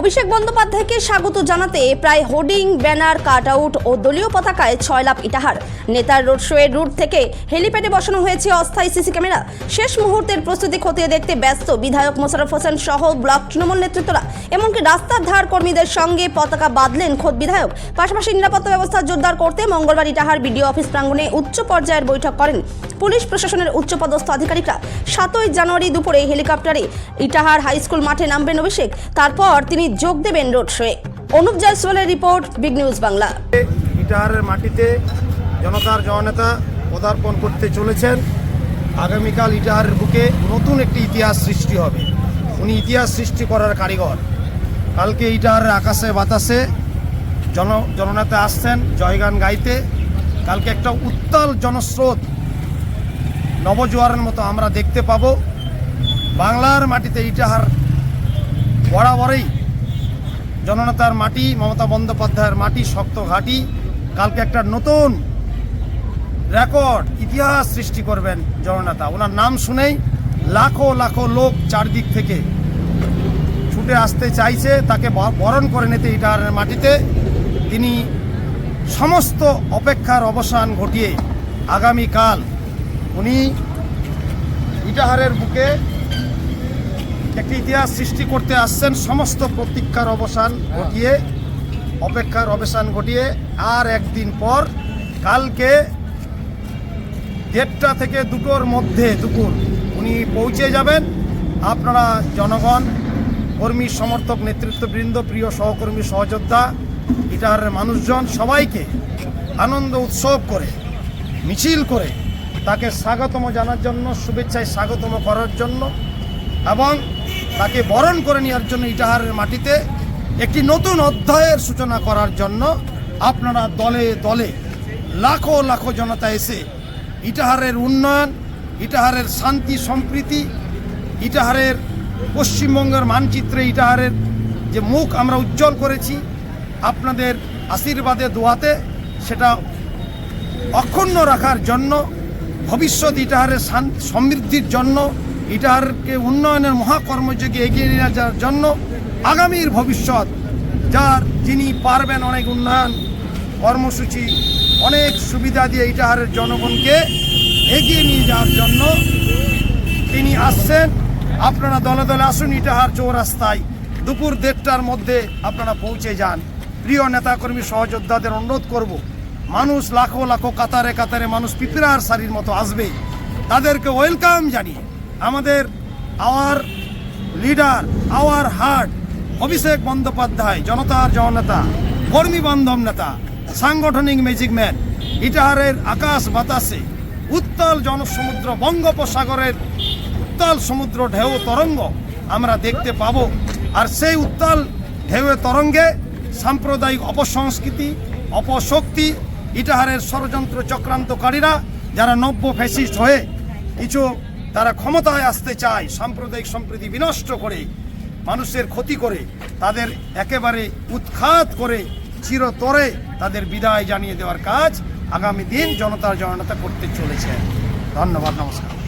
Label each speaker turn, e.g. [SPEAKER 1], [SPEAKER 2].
[SPEAKER 1] অভিষেক বন্দ্যোপাধ্যায়কে স্বাগত জানাতে প্রায় হোর্ডিং, ব্যানার কাট আউট ও দলীয় পতাকায় ছয় লাভ ইটাহার। নেতার রোড শোয়ের রুট থেকে হেলিপ্যাডে বসানো হয়েছে অস্থায়ী সিসি ক্যামেরা। শেষ মুহূর্তের প্রস্তুতি খতিয়ে দেখতে ব্যস্ত বিধায়ক মোশারফ হোসেন সহ ব্লক তৃণমূল নেতৃত্বরা। এমনকি রাস্তার ধার কর্মীদের সঙ্গে পতাকা বাঁধলেন খোদ বিধায়ক। পাশাপাশি নিরাপত্তা ব্যবস্থা জোরদার করতে মঙ্গলবার ইটাহার বিডিও অফিস প্রাঙ্গণে উচ্চ পর্যায়ের বৈঠক করেন। পুলিশ প্রশাসনের উচ্চপদস্থ আধিকারিকরা সাতই জানুয়ারি দুপুরে হেলিকপ্টারে ইটাহার হাই স্কুল মাঠে নামবেন অভিষেক। তারপর তিনি যোগ দেবেন রোড শোয়ে। অনুপ জয়সওয়ালের রিপোর্ট, বিগ নিউজ বাংলা।
[SPEAKER 2] ইটাহারের মাটিতে জনতার জননেতা পদার্পণ করতে চলেছেন। আগামীকাল ইটাহারের বুকে নতুন একটি ইতিহাস সৃষ্টি হবে। উনি ইতিহাস সৃষ্টি করার কারিগর। কালকে ইটাহারের আকাশে বাতাসে জন জননেতা আসছেন, জয়গান গাইতে। কালকে একটা উত্তাল জনস্রোত নবজোয়ারের মতো আমরা দেখতে পাবো। বাংলার মাটিতে ইটাহার বরাবরেই জননেতার মাটি, মমতা বন্দ্যোপাধ্যায়ের মাটি, শক্ত ঘাঁটি। কালকে একটা নতুন রেকর্ড, ইতিহাস সৃষ্টি করবেন জননেতা। ওনার নাম শুনেই লাখো লাখো লোক চারদিক থেকে ছুটে আসতে চাইছে, তাকে বরণ করে নিতে ইটাহারের মাটিতে। তিনি সমস্ত অপেক্ষার অবসান ঘটিয়ে আগামীকাল উনি ইটাহারের বুকে একটি ইতিহাস সৃষ্টি করতে আসছেন সমস্ত প্রতীক্ষার অবসান ঘটিয়ে অপেক্ষার অবসান ঘটিয়ে আর একদিন পর কালকে দেড়টা থেকে দুটোর মধ্যে দুপুর উনি পৌঁছে যাবেন। আপনারা জনগণ কর্মী সমর্থক নেতৃত্ববৃন্দ প্রিয় সহকর্মী সহযোদ্ধা ইটাহারের মানুষজন সবাইকে আনন্দ উৎসব করে মিছিল করে তাকে স্বাগতম জানার জন্য, শুভেচ্ছায় স্বাগতম করার জন্য এবং তাকে বরণ করে নেওয়ার জন্য ইটাহারের মাটিতে একটি নতুন অধ্যায়ের সূচনা করার জন্য আপনারা দলে দলে লাখো লাখো জনতা এসে ইটাহারের উন্নয়ন, ইটাহারের শান্তি, সম্প্রীতি, ইটাহারের পশ্চিমবঙ্গের মানচিত্রে ইটাহারের যে মুখ আমরা উজ্জ্বল করেছি, আপনাদের আশীর্বাদে, দোয়াতে সেটা অক্ষুণ্ণ রাখার জন্য ভবিষ্যৎ ইটাহারের সমৃদ্ধির জন্য ইটাহারকে উন্নয়নের মহাকর্মযোগে এগিয়ে নিয়ে যাওয়ার জন্য আগামীর ভবিষ্যৎ, যার যিনি পারবেন অনেক উন্নয়ন কর্মসূচি, অনেক সুবিধা দিয়ে ইটাহারের জনগণকে এগিয়ে নিয়ে যাওয়ার জন্য তিনি আসছেন। আপনারা দলে দলে আসুন ইটাহার চৌরাস্তায়। দুপুর দেড়টার মধ্যে আপনারা পৌঁছে যান। প্রিয় নেতাকর্মী সহযোদ্ধাদের অনুরোধ করব মানুষ লাখো লাখো কাতারে কাতারে মানুষ পিপিরার সারির মতো আসবে তাদেরকে ওয়েলকাম জানিয়ে আমাদের our leader our heart Abhishek Bandyopadhyay, জনতার জননেতা, কর্মী বান্ধব নেতা, সাংগঠনিক ম্যাজিক ম্যান ইটাহারের আকাশ বাতাসে উত্তাল জনসমুদ্র, বঙ্গোপসাগরের উত্তাল সমুদ্র ঢেউ, তরঙ্গ আমরা দেখতে পাবো। আর সেই উত্তাল ঢেউয়ের তরঙ্গে সাম্প্রদায়িক অপসংস্কৃতি, অপশক্তি ইটাহারের ষড়যন্ত্র চক্রান্তকারীরা যারা নব্য ফ্যাসিস্ট হয়ে কিছু তারা ক্ষমতায় আসতে চায়, সাম্প্রদায়িক সম্প্রীতি বিনষ্ট করে, মানুষের ক্ষতি করে, তাদের একেবারে উৎখাত করে, চিরতরে তাদের বিদায় জানিয়ে দেওয়ার কাজ আগামী দিন জনতার জনতা করতে চলেছে। ধন্যবাদ, নমস্কার।